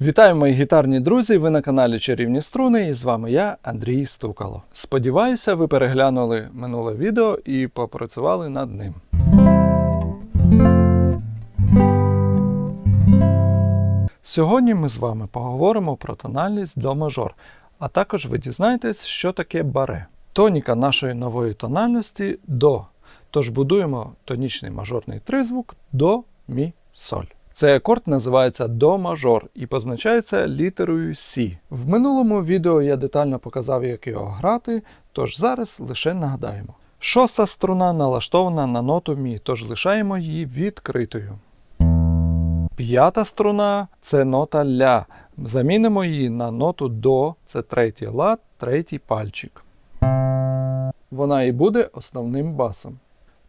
Вітаю мої гітарні друзі! Ви на каналі Чарівні Струни і з вами я, Андрій Стукало. Сподіваюся, ви переглянули минуле відео і попрацювали над ним. Сьогодні ми з вами поговоримо про тональність до мажор, а також ви дізнаєтесь, що таке баре. Тоніка нашої нової тональності до. Тож будуємо тонічний мажорний тризвук до мі соль. Цей акорд називається до мажор і позначається літерою Сі. В минулому відео я детально показав, як його грати, тож зараз лише нагадаємо. Шоста струна налаштована на ноту Мі, тож лишаємо її відкритою. П'ята струна це нота ля. Замінимо її на ноту до, це третій лад, третій пальчик. Вона і буде основним басом.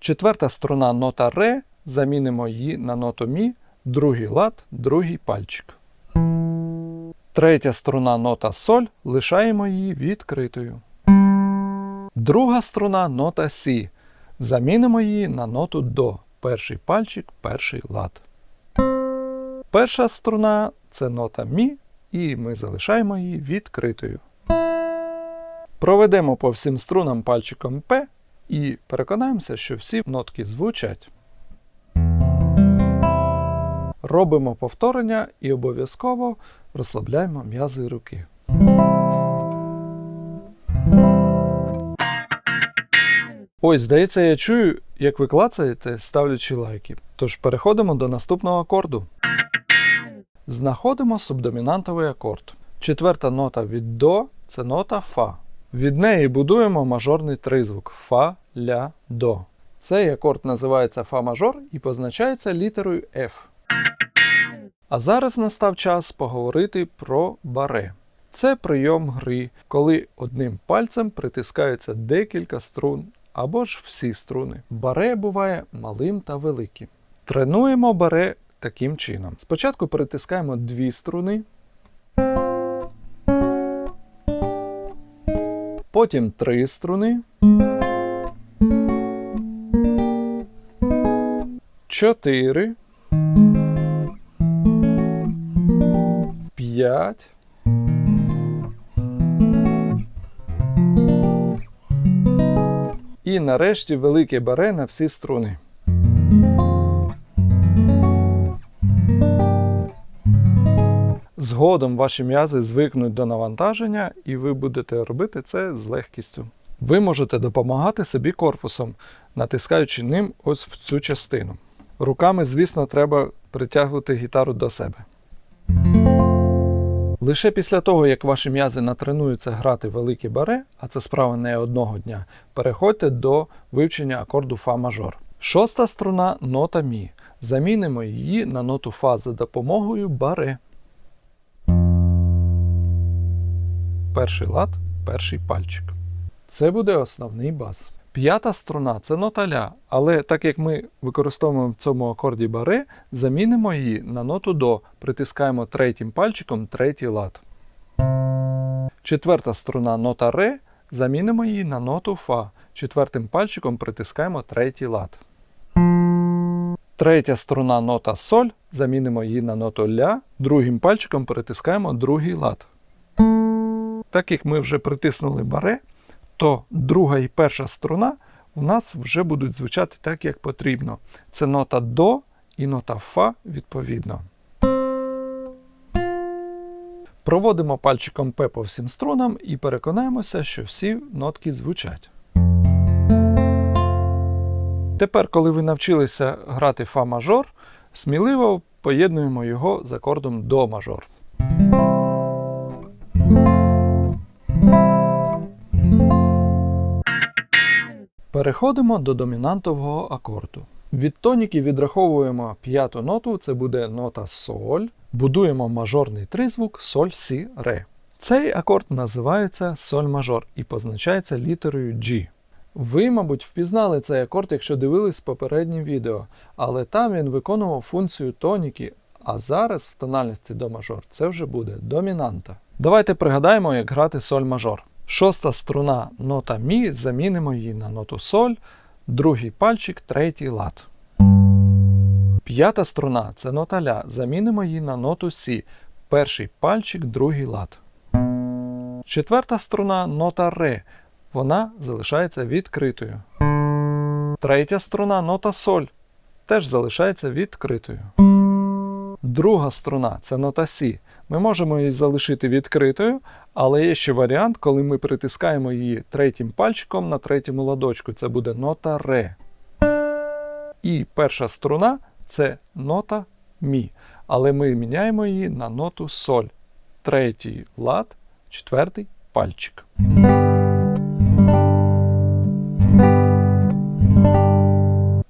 Четверта струна нота ре, замінимо її на ноту мі, другий лад, другий пальчик. Третя струна нота соль, лишаємо її відкритою. Друга струна нота Сі. Замінимо її на ноту до. Перший пальчик, перший лад. Перша струна це нота Мі, і ми залишаємо її відкритою. Проведемо по всім струнам пальчиком П і переконаємося, що всі нотки звучать. Робимо повторення і обов'язково розслабляємо м'язи руки. Ось, здається, я чую, як ви клацаєте, ставлячи лайки. Тож переходимо до наступного акорду. Знаходимо субдомінантовий акорд. Четверта нота від до це нота Фа. Від неї будуємо мажорний тризвук Фа, Ля, До. Цей акорд називається Фа мажор і позначається літерою F. А зараз настав час поговорити про баре. Це прийом гри, коли одним пальцем притискаються декілька струн або ж всі струни. Баре буває малим та великим. Тренуємо баре таким чином. Спочатку притискаємо дві струни, потім три струни, чотири, п'ять. І нарешті велике баре на всі струни. Згодом ваші м'язи звикнуть до навантаження, і ви будете робити це з легкістю. Ви можете допомагати собі корпусом, натискаючи ним ось в цю частину. Руками, звісно, треба притягувати гітару до себе. Лише після того, як ваші м'язи натренуються грати великі баре, а це справа не одного дня, переходьте до вивчення акорду Фа мажор. Шоста струна нота Мі. Замінимо її на ноту Фа за допомогою баре. Перший лад, перший пальчик. Це буде основний бас. П'ята струна це нота ля, але так як ми використовуємо в цьому акорді баре, замінимо її на ноту до, притискаємо третім пальчиком третій лад. Четверта струна нота ре, замінимо її на ноту фа. Четвертим пальчиком притискаємо третій лад. Третя струна нота соль, замінимо її на ноту ля, другим пальчиком притискаємо другий лад. Так як ми вже притиснули баре, то друга і перша струна у нас вже будуть звучати так, як потрібно. Це нота до і нота фа відповідно. Проводимо пальчиком П по всім струнам і переконаємося, що всі нотки звучать. Тепер, коли ви навчилися грати Фа мажор, сміливо поєднуємо його з акордом До мажор. Переходимо до домінантового акорду. Від тоніки відраховуємо п'яту ноту, це буде нота соль. Будуємо мажорний тризвук соль сі ре. Цей акорд називається соль мажор і позначається літерою G. Ви, мабуть, впізнали цей акорд, якщо дивились попереднє відео, але там він виконував функцію тоніки, а зараз в тональності до мажор це вже буде домінанта. Давайте пригадаємо, як грати соль мажор. Шоста струна нота Мі, замінимо її на ноту соль, другий пальчик, третій лад. П'ята струна це нота ля. Замінимо її на ноту Сі. Перший пальчик, другий лад. Четверта струна нота ре. Вона залишається відкритою. Третя струна нота соль. Теж залишається відкритою. Друга струна це нота Сі. Ми можемо її залишити відкритою, але є ще варіант, коли ми притискаємо її третім пальчиком на третьому ладочку. Це буде нота ре. І перша струна це нота Мі. Але ми міняємо її на ноту соль. Третій лад, четвертий пальчик.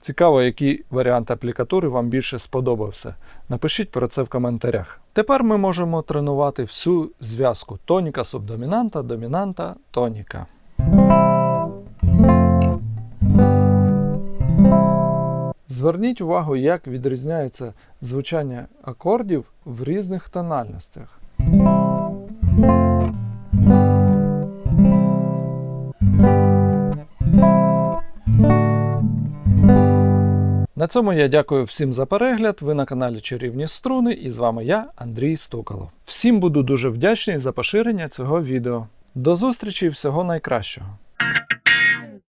Цікаво, який варіант аплікатури вам більше сподобався. Напишіть про це в коментарях. Тепер ми можемо тренувати всю зв'язку тоніка субдомінанта, домінанта, тоніка. Зверніть увагу, як відрізняється звучання акордів в різних тональностях. На цьому я дякую всім за перегляд. Ви на каналі Чарівні Струни і з вами я, Андрій Стукало. Всім буду дуже вдячний за поширення цього відео. До зустрічі і всього найкращого!